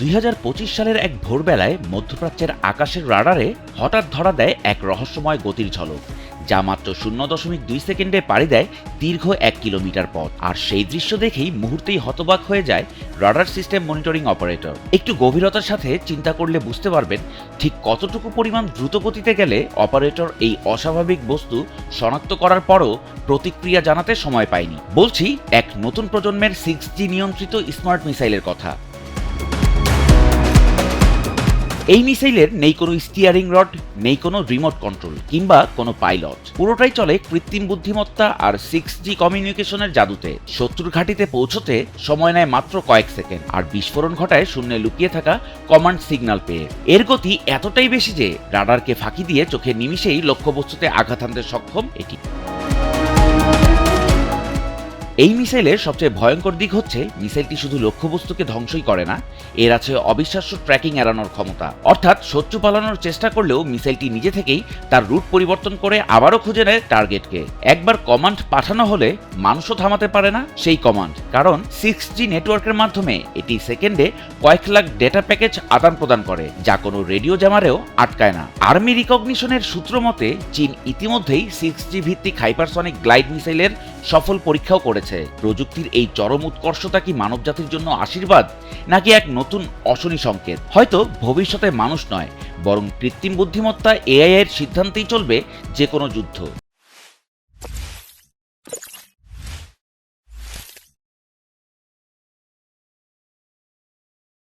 দুই হাজার পঁচিশ সালের এক ভোরবেলায় মধ্যপ্রাচ্যের আকাশের রাডারে হঠাৎ ধরা দেয় এক রহস্যময় গতির ঝলক, যা মাত্র শূন্য দশমিক দুই সেকেন্ডে পাড়ি দেয় দীর্ঘ এক কিলোমিটার পথ। আর সেই দৃশ্য দেখেই মুহূর্তেই হতবাক হয়ে যায় রাডার সিস্টেম মনিটরিং অপারেটর। একটু গভীরতার সাথে চিন্তা করলে বুঝতে পারবেন ঠিক কতটুকু পরিমাণ দ্রুত গতিতে গেলে অপারেটর এই অস্বাভাবিক বস্তু শনাক্ত করার পরও প্রতিক্রিয়া জানাতে সময় পায়নি। বলছি, এক নতুন প্রজন্মের সিক্স জি নিয়ন্ত্রিত স্মার্ট মিসাইলের কথা। এই মিসাইলের নেই কোনো স্টিয়ারিং রড নেই কোনো রিমোট কন্ট্রোল কিংবা কোনো পাইলট পুরোটাই চলে কৃত্রিম বুদ্ধিমত্তা আর সিক্স জি কমিউনিকেশনের জাদুতে। শত্রুর ঘাঁটিতে পৌঁছতে সময় নেয় মাত্র কয়েক সেকেন্ড আর বিস্ফোরণ ঘটায় শূন্যে লুকিয়ে থাকা কমান্ড সিগন্যাল পেয়ে। এর গতি এতটাই বেশি যে রাডারকে ফাঁকি দিয়ে চোখের নিমিষেই লক্ষ্যবস্তুতে আঘাত হানতে সক্ষম এটি। এই মিসাইলের সবচেয়ে ভয়ঙ্কর দিক হচ্ছে, মিসাইলটি শুধু লক্ষ্যবস্তুকে ধ্বংসই করে না, এর আছে অবিশ্বাস্য ট্র্যাকিং এড়ানোর ক্ষমতা। অর্থাৎ শত্রু পালানোর চেষ্টা করলেও মিসাইলটি নিজে থেকেই তার রুট পরিবর্তন করে আবারও খুঁজে নেয় টার্গেটকে একবার কমান্ড পাঠানো হলে মানুষও থামাতে পারে না সেই কমান্ড কারণ সিক্স জি নেটওয়ার্কের মাধ্যমে এটি সেকেন্ডে কয়েক লাখ ডেটা প্যাকেজ আদান প্রদান করে, যা কোনো রেডিও জামারেও আটকায় না। আর্মি রিকগনিশনের সূত্র মতে, চীন ইতিমধ্যেই সিক্স জি ভিত্তিক হাইপারসনিক গ্লাইড মিসাইলের সফল পরীক্ষাও করেছে। প্রযুক্তির এই চরম উৎকর্ষতা কি মানবজাতির জন্য আশীর্বাদ, নাকি এক নতুন অশনি সংকেত? হয়তো ভবিষ্যতে মানুষ নয়, বরং কৃত্রিম বুদ্ধিমত্তা এআই এর সিদ্ধান্তেই চলবে যে কোনো যুদ্ধ।